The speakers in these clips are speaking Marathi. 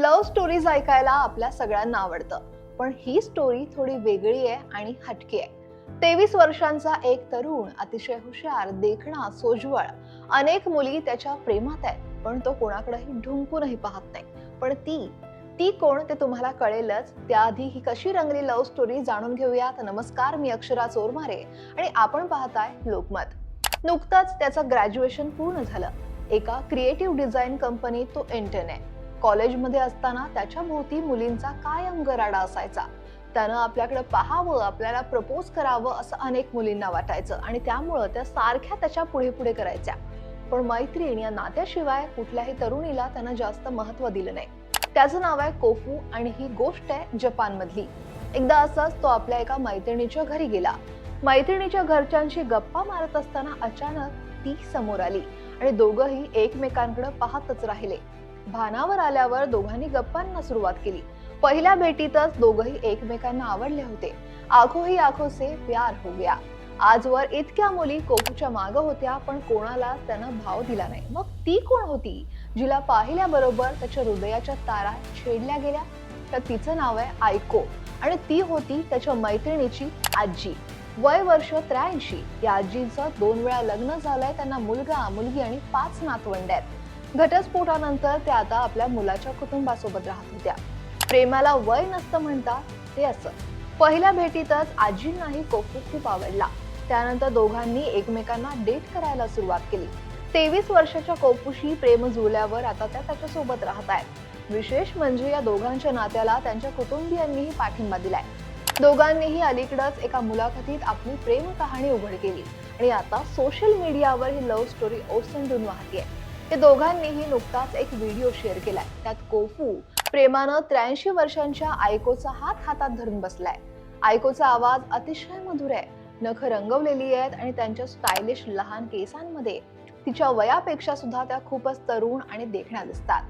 लव्ह स्टोरीज ऐकायला आपल्या सगळ्यांना आवडतं. पण ही स्टोरी थोडी वेगळी आहे आणि हटकी आहे. तेवीस वर्षांचा एक तरुण अतिशय हुशार देखणा सोज्वळ. अनेक मुली त्याच्या प्रेमात आहेत पण तो कोणाकडेही ढुंकूनही पाहत नाही. पण ती ती कोण ते तुम्हाला कळेलच. त्याआधी ही कशी रंगली लव्ह स्टोरी जाणून घेऊयात. नमस्कार मी अक्षरा चोरमारे आणि आपण पाहताय लोकमत. नुकतंच त्याचं ग्रॅज्युएशन पूर्ण झालं. एका क्रिएटिव्ह डिझाईन कंपनीत तो इंटर्न आहे. कॉलेजमध्ये असताना त्याच्या भोवती मुलींचा कायम गराडा असायचा? त्यानं आपल्याकडे पाहावं आपल्याला प्रपोज करावं असं अनेक मुलींना वाटायचं आणि त्यामुळं त्या सारख्या त्याच्या पुढे पुढे करायच्या. पण मैत्रीण या नात्याशिवाय कुठल्याही तरुणीला त्यानं जास्त महत्त्व दिलं नाही. त्याचं नाव आहे कोफू आणि ही गोष्ट आहे जपानमधली. एकदा असंच तो आपल्या एका मैत्रिणीच्या घरी गेला. मैत्रिणीच्या घरच्यांशी गप्पा मारत असताना अचानक ती समोर आली आणि दोघंही एकमेकांकडे पाहतच राहिले. भानावर आल्यावर दोघांनी गप्पांना सुरुवात केली. पहिल्या भेटीतच दोघंही एकमेकांना आवडले होते. आखो ही आखो से प्यार हो गया. आजवर इतक्या मुली कोकूच्या माग होत्या पण कोणाला त्यानं भाव दिला नाही. मग ती कोण होती? जिला पाहिल्याबरोबर त्याच्या हृदयाच्या तारा छेडल्या गेल्या. तर तिचं नाव आहे आयको आणि ती होती त्याच्या मैत्रिणीची आजी. वय वर्ष त्र्याऐंशी. या आजींचं दोन वेळा लग्न झालंय त्यांना मुलगा मुलगी आणि पाच नातवंड आहेत. घटस्फोटानंतर त्या आता आपल्या मुलाच्या कुटुंबासोबत राहत होत्या. प्रेमाला वय नसतं म्हणता ते असं. पहिल्या भेटीतच आजींनाही कोकू खूप आवडला. त्यानंतर दोघांनी एकमेकांना डेट करायला सुरुवात केली. तेवीस वर्षाच्या कोपूशी प्रेम जुळल्यावर आता त्या त्याच्यासोबत राहत आहेत. विशेष म्हणजे या दोघांच्या नात्याला त्यांच्या कुटुंबियांनीही पाठिंबा दिलाय. दोघांनीही अलीकडंच एका मुलाखतीत आपली प्रेम कहाणी उघड केली. आणि आता सोशल मीडियावर ही लव्ह स्टोरी ओसंडून वाहतीये. या दोघांनीही नुकताच एक व्हिडिओ शेअर केलाय. त्यात कोफू प्रेमानं त्र्याऐंशी वर्षांच्या आयकोचा हात हातात धरून बसलाय. आयकोचा आवाज अतिशय मधुर आहे. नख रंगवलेली आहेत आणि त्यांच्या स्टायलिश लहान केसांमध्ये तिच्या वयापेक्षा सुद्धा त्या खूपच तरुण आणि देखण्या दिसतात.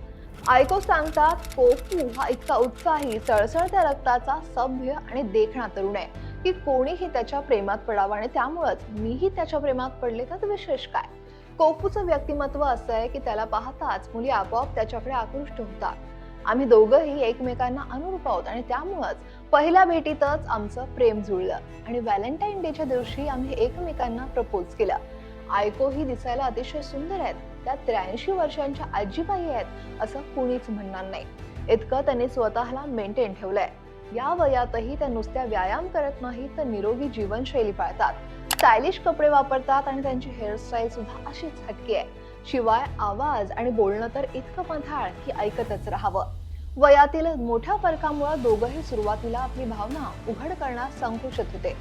आयको सांगतात कोफू हा इतका उत्साही सळसळत्या रक्ताचा सभ्य आणि देखणा तरुण आहे. की कोणीही त्याच्या प्रेमात पडावं आणि त्यामुळंच मीही त्याच्या प्रेमात पडले तर विशेष काय? कोफूचं व्यक्तिमत्व असं आहे की त्याला पाहताच मुली आपोआप त्याच्याकडे आकृष्ट होतात. आम्ही दोघंही एकमेकांना अनुरूप आहोत आणि त्यामुळंच पहिल्या भेटीतच आमचं प्रेम जुळलं आणि व्हॅलेंटाईन डेच्या दिवशी आम्ही एकमेकांना प्रपोज केलं. आयकोही दिसायला अतिशय सुंदर आहेत. त्या त्र्याऐंशी वर्षांच्या आजीबाई आहेत असं कुणीच म्हणणार नाही. इतकं त्यांनी स्वतःला मेंटेन ठेवलंय. या वयातही त्या नुसत्या व्यायाम करत नाही तर निरोगी जीवनशैली पाळतात. स्टायलिश कपडे वापरतात आणि त्यांची हेअरस्टाईल सुद्धा अशीच हटकी आहे. शिवाय आवाज आणि बोलणं तर इतकं मधाळ की ऐकतच राहावं. वयातील मोठ्या फरकामुळे दोघंही सुरुवातीला आपली भावना उघड करण्यास संकुचित होते.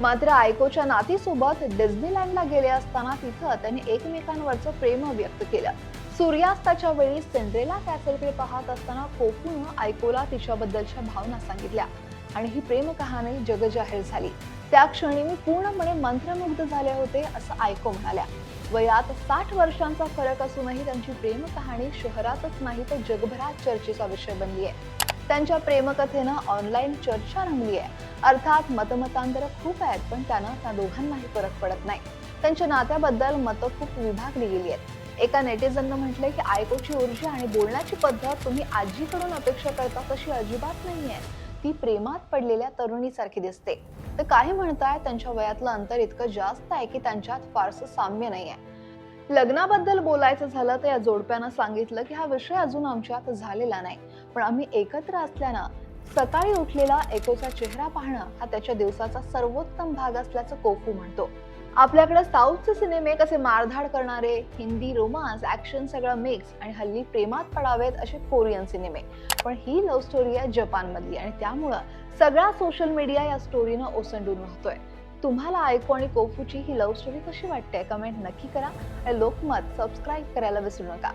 मात्र आयकोच्या नातीसोबत डिस्नीलँडला गेले असताना तिथं त्यांनी एकमेकांवरचं प्रेम व्यक्त केलं. सूर्यास्ताच्या वेळी सेंड्रेला कॅसलकडे पाहत असताना कोकूनं आयकोला तिच्याबद्दलच्या भावना सांगितल्या. आणि ही प्रेम कहाणी जगजाहीर झाली. त्या क्षणी मी पूर्णपणे मंत्रमुग्ध झाले होते असं ऐको म्हणाल्या. वयात साठ वर्षांचा फरक असूनही त्यांची प्रेम कहाणी शहरातच नाही तर जगभरात चर्चेचा विषय बनली आहे त्यांच्या प्रेमकथेनं ऑनलाईन चर्चा रंगली आहे अर्थात मतमतांतर खूप आहेत पण त्यांना त्या दोघांनाही फरक पडत नाही. त्यांच्या नात्याबद्दल मतं खूप विभागली गेली आहेत एका नेटिझननं म्हटलंय की आयकोची ऊर्जा आणि बोलण्याची पद्धत तुम्ही आजीकडून अपेक्षा करता तशी अजिबात नाही आहे ती प्रेमात पडलेल्या तरुणीसारखी दिसते. तर काही म्हणताय त्यांच्या वयातलं अंतर इतकं जास्त आहे की त्यांच्यात फारसं साम्य नाही आहे लग्नाबद्दल बोलायचं झालं तर या जोडप्यानं सांगितलं की हा विषय अजून आमच्यात झालेला नाही. पण आम्ही एकत्र असल्यानं सकाळी उठलेला एकोचा चेहरा पाहणं हा त्याच्या दिवसाचा सर्वोत्तम भाग असल्याचं कोफू म्हणतो. आपल्याकडे साऊथचे सिनेमे कसे मारधाड करणारे? हिंदी रोमांस ऍक्शन सगळं मिक्स आणि हल्ली प्रेमात पडावेत असे कोरियन सिनेमे. पण ही लव्ह स्टोरी आहे जपानमधली आणि त्यामुळं सगळा सोशल मीडिया या स्टोरीनं ओसंडून राहतोय तुम्हाला ऐकू आणि कोफूची ही लव्ह स्टोरी कशी वाटते? कमेंट नक्की करा. आणि लोकमत सबस्क्राईब करायला विसरू नका.